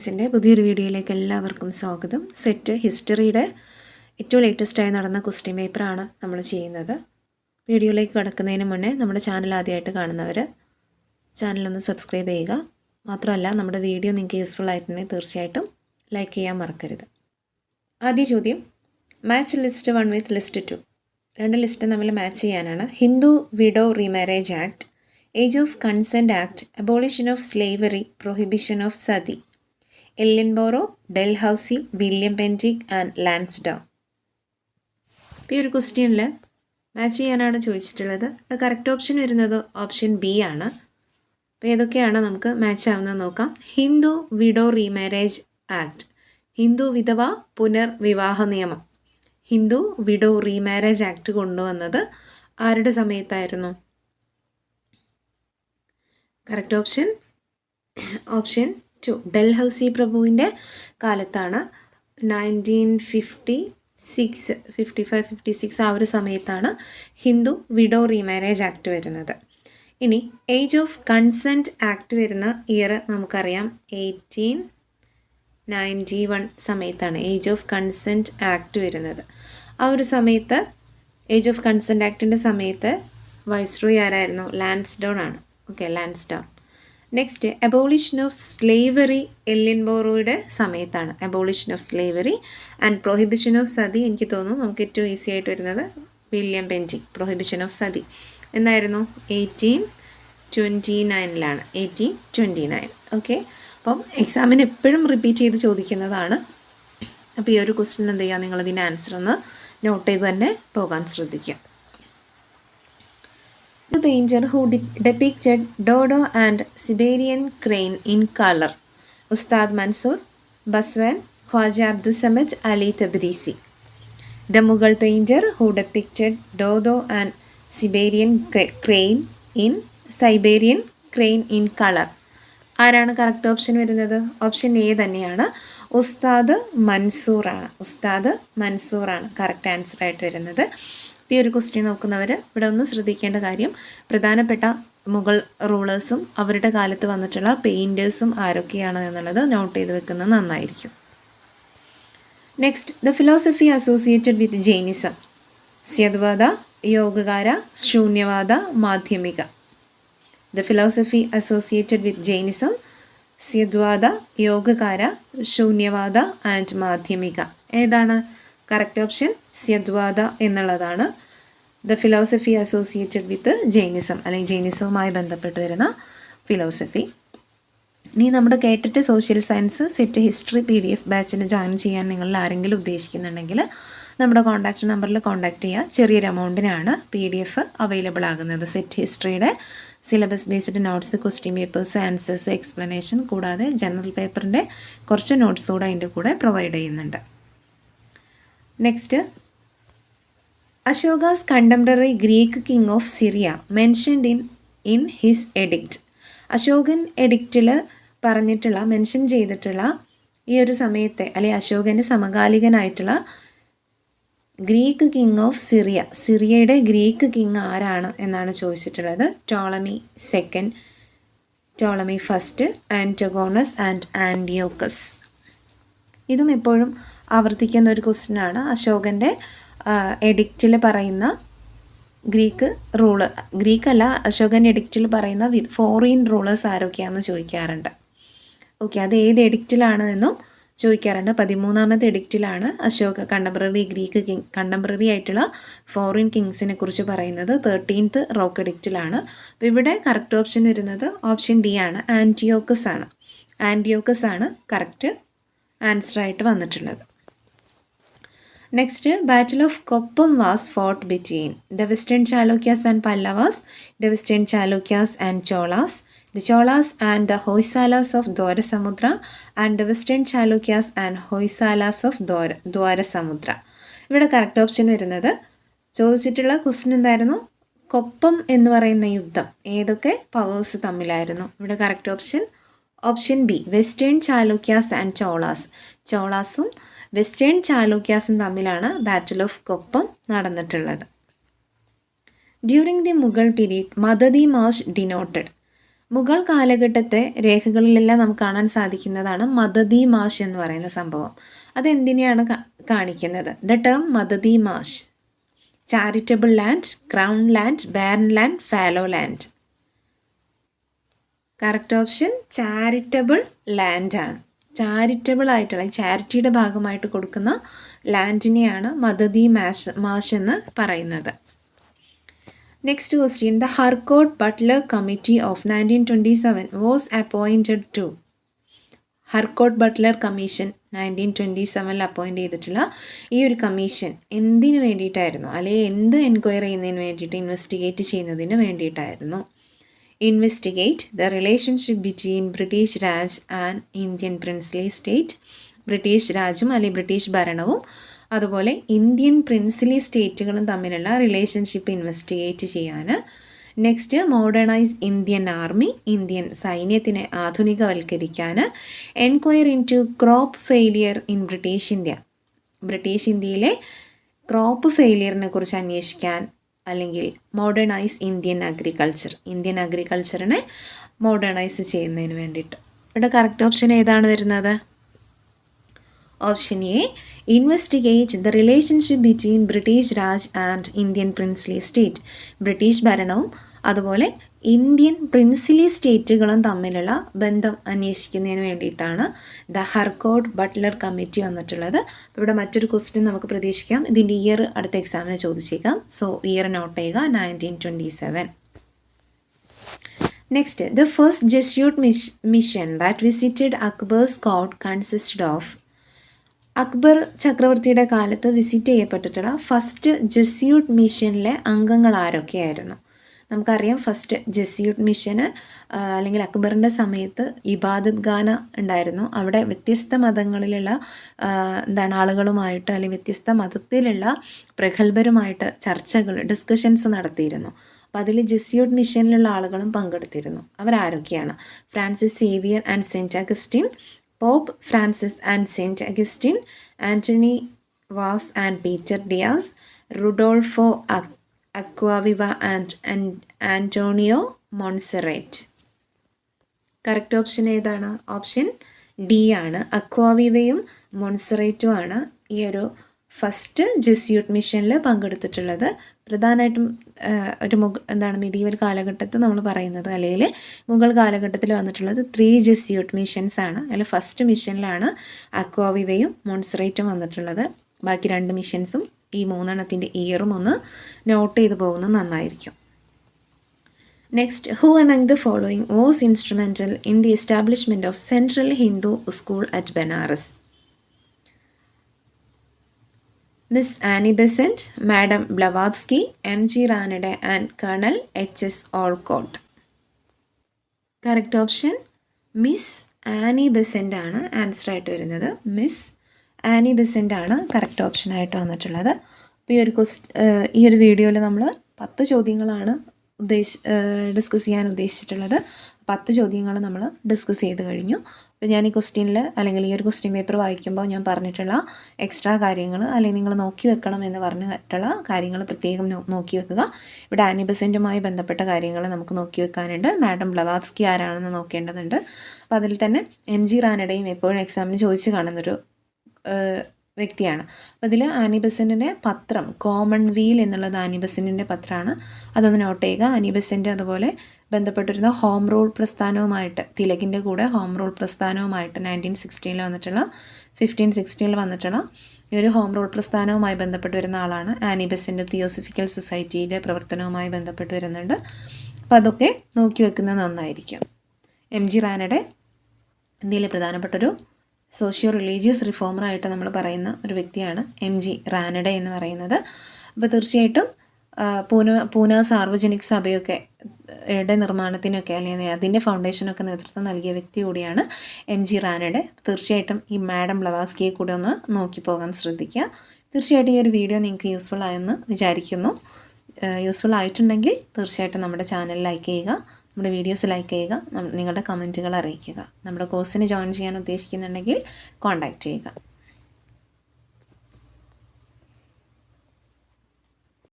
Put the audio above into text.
ിന്റെ പുതിയൊരു വീഡിയോയിലേക്ക് എല്ലാവർക്കും സ്വാഗതം. സെറ്റ് ഹിസ്റ്ററിയുടെ ഏറ്റവും ലേറ്റസ്റ്റായി നടന്ന ക്വസ്റ്റ്യൻ പേപ്പറാണ് നമ്മൾ ചെയ്യുന്നത്. വീഡിയോയിലേക്ക് കടക്കുന്നതിന് മുന്നേ നമ്മുടെ ചാനൽ ആദ്യമായിട്ട് കാണുന്നവർ ചാനലൊന്ന് സബ്സ്ക്രൈബ് ചെയ്യുക. മാത്രമല്ല നമ്മുടെ വീഡിയോ നിങ്ങൾക്ക് യൂസ്ഫുൾ ആയിട്ടുണ്ടെങ്കിൽ തീർച്ചയായിട്ടും ലൈക്ക് ചെയ്യാൻ മറക്കരുത്. ആദ്യ ചോദ്യം match list one with list two രണ്ട് ലിസ്റ്റ് തമ്മിൽ മാച്ച് ചെയ്യാനാണ് Hindu widow remarriage act age of consent act abolition of slavery prohibition of sati Ellenborough Dalhousie William Bentinck and Lansdowne. ഇപ്പോൾ ഈ ഒരു ക്വസ്റ്റ്യനിൽ മാച്ച് ചെയ്യാനാണ് ചോദിച്ചിട്ടുള്ളത്. അത് കറക്റ്റ് ഓപ്ഷൻ വരുന്നത് ഓപ്ഷൻ ബി ആണ്. അപ്പോൾ ഏതൊക്കെയാണ് നമുക്ക് മാച്ച് ആവുന്നത് നോക്കാം. Hindu widow remarriage act. Hindu വിധവ പുനർവിവാഹ നിയമം. ഹിന്ദു വിഡോ റീമാരേജ് ആക്ട് കൊണ്ടുവന്നത് ആരുടെ സമയത്തായിരുന്നു? Correct option option two Dalhousie പ്രഭുവിന്റെ കാലത്താണ് nineteen fifty six fifty five fifty six ആ ഒരു സമയത്താണ് ഹിന്ദു വിഡോ റീമാരേജ് ആക്ട് വരുന്നത്. ഇനി ഏജ് ഓഫ് കൺസെന്റ് ആക്ട് വരുന്ന ഇയർ നമുക്കറിയാം എയ്റ്റീൻ നയന്റി വൺ സമയത്താണ് ഏജ് ഓഫ് കൺസെന്റ് ആക്ട് വരുന്നത്. ആ ഒരു സമയത്ത് ഏജ് ഓഫ് കൺസെന്റ് ആക്ടിന്റെ സമയത്ത് വൈസ്രോയി ആരായിരുന്നു? ലാൻഡ്സ്ഡോൺ ആണ്. Okay Lansdowne next abolition of slavery എല്ലിൻബോറോയുടെ സമയത്താണ്. Abolition of slavery and prohibition of sati എനിക്ക് തോന്നുന്നു നമുക്ക് ഏറ്റവും ഈസി ആയിട്ട് വരുന്നത് വില്യം പെന്റി പ്രൊഹിബിഷൻ ഓഫ് സതി എന്നായിരുന്നു? എയ്റ്റീൻ ട്വന്റി നയനിലാണ് എയ്റ്റീൻ ട്വന്റി നയൻ ഓക്കെ അപ്പം എക്സാമിന് എപ്പോഴും റിപ്പീറ്റ് ചെയ്ത് ചോദിക്കുന്നതാണ്. അപ്പോൾ ഈ ഒരു ക്വസ്റ്റ്യൻ എന്ത് ചെയ്യുക നിങ്ങളതിന്റെ ആൻസർ ഒന്ന് നോട്ട് ചെയ്ത് തന്നെ പോകാൻ ശ്രദ്ധിക്കുക The painter who de- depicted Dodo and Siberian crane in color. Ustad Mansur Baswan, Khwaja Abdul Samad, Ali Tabrisi. The Mughal painter who depicted Dodo and Siberian crane in Siberian crane in color. ആരാണ് correct option വരുന്നത് option A തന്നെയാണ് ഉസ്താദ് മൻസൂറാണ് ഉസ്താദ് മൻസൂറാണ് correct answer ആയിട്ട് വരുന്നത് ഈ ഒരു question നോക്കുന്നവർ ഇവിടെ ഒന്ന് ശ്രദ്ധിക്കേണ്ട കാര്യം പ്രധാനപ്പെട്ട മുഗൾ റൂളേഴ്സും അവരുടെ കാലത്ത് വന്നിട്ടുള്ള പെയിന്റേഴ്സും ആരൊക്കെയാണ് എന്നുള്ളത് നോട്ട് ചെയ്ത് വെക്കുന്നത് നന്നായിരിക്കും. Next the philosophy associated with Jainism Syadvada Yogachara Shunyavada Madhyamika. The philosophy associated with Jainism Syadvada Yogachara Shunyavada and Madhyamika. ഏതാണ്? കറക്റ്റ് ഓപ്ഷൻ സ്യദ്വാദ എന്നുള്ളതാണ്. The philosophy associated with Jainism അല്ലെങ്കിൽ ജൈനിസവുമായി ബന്ധപ്പെട്ട് വരുന്ന ഫിലോസഫി ഇനി നമ്മുടെ കേട്ടിട്ട് social science SET history P D F ബാച്ചിന് join ചെയ്യാൻ നിങ്ങൾ ആരെങ്കിലും ഉദ്ദേശിക്കുന്നുണ്ടെങ്കിൽ നമ്മുടെ കോൺടാക്റ്റ് നമ്പറിൽ കോൺടാക്റ്റ് ചെയ്യുക. ചെറിയൊരു എമൗണ്ടിനാണ് പി ഡി എഫ് അവൈലബിൾ ആകുന്നത്. Set ഹിസ്റ്ററിയുടെ syllabus based notes question papers answers explanation കൂടാതെ ജനറൽ പേപ്പറിന്റെ കുറച്ച് നോട്ട്സ് കൂടെ അതിന്റെ കൂടെ പ്രൊവൈഡ് ചെയ്യുന്നുണ്ട്. Next Ashoka's contemporary Greek king of Syria mentioned in in his edict Ashokan എഡിക്റ്റിൽ പറഞ്ഞിട്ടുള്ള മെൻഷൻ ചെയ്തിട്ടുള്ള ഈ ഒരു സമയത്തെ അല്ലെ അശോകന്റെ സമകാലികനായിട്ടുള്ള ഗ്രീക്ക് കിങ് ഓഫ് സിറിയ സിറിയയുടെ ഗ്രീക്ക് കിങ് ആരാണ് എന്നാണ് ചോദിച്ചിട്ടുള്ളത്. Ptolemy second Ptolemy first Antigonus and Antiochus ഇതും എപ്പോഴും ആവർത്തിക്കുന്ന ഒരു ക്വസ്റ്റ്യനാണ് അശോകന്റെ എഡിക്റ്റിൽ പറയുന്ന ഗ്രീക്ക് റൂൾ ഗ്രീക്ക് അല്ല അശോകൻ എഡിക്റ്റിൽ പറയുന്ന ഫോറിൻ റൂളേഴ്സ് ആരൊക്കെയാണെന്ന് ചോദിക്കാറുണ്ട്. ഓക്കെ അത് ഏത് എഡിക്റ്റിലാണ് എന്നും ചോദിക്കാറുണ്ട്. പതിമൂന്നാമത്തെ എഡിക്റ്റിലാണ് Ashoka contemporary Greek king contemporary ആയിട്ടുള്ള ഫോറിൻ കിങ്സിനെ കുറിച്ച് പറയുന്നത്. തേർട്ടീൻത്ത് റോക്ക് എഡിക്റ്റിലാണ് അപ്പോൾ ഇവിടെ കറക്റ്റ് ഓപ്ഷൻ വരുന്നത് ഓപ്ഷൻ ഡി ആണ് ആന്റിയോക്കസ് ആണ്. ആന്റിയോക്കസ് ആണ് കറക്റ്റ് ആൻസറായിട്ട് വന്നിട്ടുള്ളത്. Next battle of Koppam was fought between the Western Chalukyas and Pallavas the Western Chalukyas and Cholas the Cholas and the Hoysalas of Dwarasamudra and the Western Chalukyas and Hoysalas of Dwara Dwarasamudra ഇവിടെ correct option വരുന്നത് ചോദിച്ചിട്ടുള്ള question എന്തായിരുന്നു? കൊപ്പം എന്ന് പറയുന്ന യുദ്ധം. ഏതൊക്കെ powers തമ്മിലായിരുന്നു? ഇവിടെ correct option option B Western Chalukyas and Cholas. ചോളാസും വെസ്റ്റേൺ ചാലൂക്യാസും തമ്മിലാണ് ബാറ്റിൽ ഓഫ് കൊപ്പം നടന്നിട്ടുള്ളത്. During the Mughal period madadi മാഷ് ഡിനോട്ടഡ് മുഗൾ കാലഘട്ടത്തെ രേഖകളിലെല്ലാം നമുക്ക് കാണാൻ സാധിക്കുന്നതാണ് മദതി മാഷ് എന്ന് പറയുന്ന സംഭവം. അതെന്തിനെയാണ് കാണിക്കുന്നത്? ദ ടേം മദതി മാഷ് charitable land crown land barren land fallow land correct option charitable ലാൻഡാണ് charitable ആയിട്ടുള്ള ചാരിറ്റിയുടെ ഭാഗമായിട്ട് കൊടുക്കുന്ന ലാൻഡിനെയാണ് മദതി മാഷ് മാഷ് എന്ന് പറയുന്നത്. Next question the Harcourt Butler committee of nineteen twenty seven was appointed to Harcourt Butler commission nineteen twenty സെവനിൽ അപ്പോയിന്റ് ചെയ്തിട്ടുള്ള ഈ ഒരു കമ്മീഷൻ എന്തിനു വേണ്ടിയിട്ടായിരുന്നു? അല്ലെങ്കിൽ എന്ത് എൻക്വയറി ചെയ്യുന്നതിന് വേണ്ടിയിട്ട് ഇൻവെസ്റ്റിഗേറ്റ് ചെയ്യുന്നതിന് വേണ്ടിയിട്ടായിരുന്നു? Investigate the relationship between British Raj and Indian princely state British രാജും അല്ലെങ്കിൽ ബ്രിട്ടീഷ് ഭരണവും അതുപോലെ ഇന്ത്യൻ പ്രിൻസിലി സ്റ്റേറ്റുകളും തമ്മിലുള്ള റിലേഷൻഷിപ്പ് ഇൻവെസ്റ്റിഗേറ്റ് ചെയ്യാൻ next modernise Indian army Indian സൈന്യത്തിനെ ആധുനികവൽക്കരിക്കാൻ enquire into crop failure in British India British ഇന്ത്യയിലെ ക്രോപ്പ് ഫെയിലിയറിനെ കുറിച്ച് അന്വേഷിക്കാൻ അല്ലെങ്കിൽ മോഡേണൈസ് ഇന്ത്യൻ അഗ്രികൾച്ചർ ഇന്ത്യൻ അഗ്രികൾച്ചറിനെ മോഡേണൈസ് ചെയ്യുന്നതിന് വേണ്ടിയിട്ട്. ഇവിടെ കറക്റ്റ് ഓപ്ഷൻ ഏതാണ് വരുന്നത്? Option A investigate the relationship between British Raj and Indian princely state British ഭരണവും അതുപോലെ ഇന്ത്യൻ പ്രിൻസിലി സ്റ്റേറ്റുകളും തമ്മിലുള്ള ബന്ധം അന്വേഷിക്കുന്നതിന് വേണ്ടിയിട്ടാണ് ദ ഹർക്കോട്ട് ബട്ട്ലർ കമ്മിറ്റി വന്നിട്ടുള്ളത്. ഇവിടെ മറ്റൊരു ക്വസ്റ്റ്യൻ നമുക്ക് പ്രതീക്ഷിക്കാം. ഇതിന്റെ ഇയർ അടുത്ത എക്സാമിന് ചോദിച്ചേക്കാം. സോ ഇയർ നോട്ട് ചെയ്യുക nineteen twenty seven next the first Jesuit mission that visited Akbar's court consisted of Akbar ചക്രവർത്തിയുടെ കാലത്ത് വിസിറ്റ് ചെയ്യപ്പെട്ടിട്ടുള്ള ഫസ്റ്റ് ജെസ്യൂട്ട് മിഷനിലെ അംഗങ്ങൾ ആരൊക്കെയായിരുന്നു നമുക്കറിയാം ഫസ്റ്റ് ജെസ്യൂട്ട് മിഷന് അല്ലെങ്കിൽ അക്ബറിന്റെ സമയത്ത് ഇബാദത് ഖാന ഉണ്ടായിരുന്നു. അവിടെ വ്യത്യസ്ത മതങ്ങളിലുള്ള എന്താണ് ആളുകളുമായിട്ട് അല്ലെങ്കിൽ വ്യത്യസ്ത മതത്തിലുള്ള പ്രഗത്ഭരുമായിട്ട് ചർച്ചകൾ ഡിസ്കഷൻസ് നടത്തിയിരുന്നു. അപ്പോൾ അതിൽ ജെസ്യൂട്ട് മിഷനിലുള്ള ആളുകളും പങ്കെടുത്തിരുന്നു. അവരാരൊക്കെയാണ് Francis Xavier and Saint Augustine Pope Francis and Saint Augustine Antony Vaz and Peter Dias Rodolfo Acquaviva and Antonio Monserrate correct option ഏതാണ്? ഓപ്ഷൻ ഡി ആണ്. അക്വാവിവയും മോൺസറേറ്റും ആണ് ഈ ഒരു ഫസ്റ്റ് ജെസ്യൂട്ട് മിഷനിൽ പങ്കെടുത്തിട്ടുള്ളത്. പ്രധാനമായിട്ടും ഒരു മുഗ എന്താണ് മിഡീവൽ കാലഘട്ടത്തിൽ നമ്മൾ പറയുന്നത് അല്ലെങ്കിൽ മുഗൾ കാലഘട്ടത്തിൽ വന്നിട്ടുള്ളത് ത്രീ ജെസ്യൂട്ട് മിഷൻസ് ആണ്. അതിൽ ഫസ്റ്റ് മിഷനിലാണ് അക്വാവിവയും മോൺസറേറ്റും വന്നിട്ടുള്ളത്. ബാക്കി രണ്ട് മിഷൻസും ഈ മൂന്നെണ്ണത്തിന്റെ ഇയറും ഒന്ന് നോട്ട് ചെയ്ത് പോകുന്നത് നന്നായിരിക്കും. Next who among the following was instrumental in the establishment of Central Hindu School at Banaras Miss Annie Besant Madam Blavatsky M G Ranade and Colonel H S Olcott correct option Miss Annie Besant ആണ് answer ആയിട്ട് വരുന്നത്. Miss Annie Besant ആണ് correct ഓപ്ഷനായിട്ട് വന്നിട്ടുള്ളത്. അപ്പോൾ ഈ ഒരു question ഈ ഒരു വീഡിയോയിൽ നമ്മൾ പത്ത് ചോദ്യങ്ങളാണ് ഉദ്ദേശ ഡിസ്കസ് ചെയ്യാൻ ഉദ്ദേശിച്ചിട്ടുള്ളത്. പത്ത് ചോദ്യങ്ങൾ നമ്മൾ ഡിസ്കസ് ചെയ്ത് കഴിഞ്ഞു. അപ്പോൾ ഞാൻ ഈ ക്വസ്റ്റ്യനിൽ അല്ലെങ്കിൽ ഈ ഒരു ക്വസ്റ്റ്യൻ പേപ്പർ വായിക്കുമ്പോൾ ഞാൻ പറഞ്ഞിട്ടുള്ള എക്സ്ട്രാ കാര്യങ്ങൾ അല്ലെങ്കിൽ നിങ്ങൾ നോക്കി വെക്കണം എന്ന് പറഞ്ഞിട്ടുള്ള കാര്യങ്ങൾ പ്രത്യേകം നോക്കി വെക്കുക. ഇവിടെ ആനിബസെന്റുമായി ബന്ധപ്പെട്ട കാര്യങ്ങൾ നമുക്ക് നോക്കി വെക്കാനുണ്ട്. മാഡം ബ്ലവാസ്കി ആരാണെന്ന് നോക്കേണ്ടതുണ്ട്. അപ്പോൾ അതിൽ തന്നെ എം ജി റാനഡയും എപ്പോഴും എക്സാമിന് ചോദിച്ച് കാണുന്നൊരു വ്യക്തിയാണ്. അപ്പോൾ ഇതിൽ ആനി ബസന്റിന്റെ പത്രം കോമൺ വീൽ എന്നുള്ളത് ആനി ബസന്റിന്റെ പത്രമാണ്. അതൊന്ന് നോട്ട് ചെയ്യുക. ആനി ബസന്റ് അതുപോലെ ബന്ധപ്പെട്ടിരുന്ന ഹോം റൂൾ പ്രസ്ഥാനവുമായിട്ട് തിലകിന്റെ കൂടെ ഹോം റൂൾ പ്രസ്ഥാനവുമായിട്ട് നയന്റീൻ സിക്സ്റ്റീനിൽ വന്നിട്ടുള്ള ഫിഫ്റ്റീൻ സിക്സ്റ്റീനിൽ വന്നിട്ടുള്ള ഈ ഒരു ഹോം റൂൾ പ്രസ്ഥാനവുമായി ബന്ധപ്പെട്ട് വരുന്ന ആളാണ്. ആനി ബസന്റ് തിയോസഫിക്കൽ സൊസൈറ്റിയുടെ പ്രവർത്തനവുമായി ബന്ധപ്പെട്ട് വരുന്നുണ്ട്. അപ്പോൾ അതൊക്കെ നോക്കി വെക്കുന്നത് നന്നായിരിക്കും. എം ജി റാനയുടെ ഇന്ത്യയിലെ പ്രധാനപ്പെട്ടൊരു സോഷ്യോ റിലീജിയസ് റിഫോമറായിട്ട് നമ്മൾ പറയുന്ന ഒരു വ്യക്തിയാണ് എം ജി റാനഡെ എന്ന് പറയുന്നത്. അപ്പോൾ തീർച്ചയായിട്ടും പൂന പൂന സാർവജനിക് സഭയൊക്കെ യുടെ നിർമ്മാണത്തിനൊക്കെ അല്ലെങ്കിൽ അതിന്റെ ഫൗണ്ടേഷനൊക്കെ നേതൃത്വം നൽകിയ വ്യക്തി കൂടിയാണ് എം ജി റാനഡെ. തീർച്ചയായിട്ടും ഈ മാഡം ബ്ലവാസ്കിയെ കൂടെ ഒന്ന് നോക്കി പോകാൻ ശ്രദ്ധിക്കുക. തീർച്ചയായിട്ടും ഈ ഒരു വീഡിയോ നിങ്ങൾക്ക് യൂസ്ഫുൾ ആയെന്ന് വിചാരിക്കുന്നു. യൂസ്ഫുൾ ആയിട്ടുണ്ടെങ്കിൽ തീർച്ചയായിട്ടും നമ്മുടെ ചാനൽ ലൈക്ക് ചെയ്യുക. നമ്മുടെ വീഡിയോസ് ലൈക്ക് ചെയ്യുക നിങ്ങളുടെ കമന്റുകൾ അറിയിക്കുക. നമ്മുടെ കോഴ്സിന് ജോയിൻ ചെയ്യാൻ ഉദ്ദേശിക്കുന്നുണ്ടെങ്കിൽ കോൺടാക്റ്റ് ചെയ്യുക.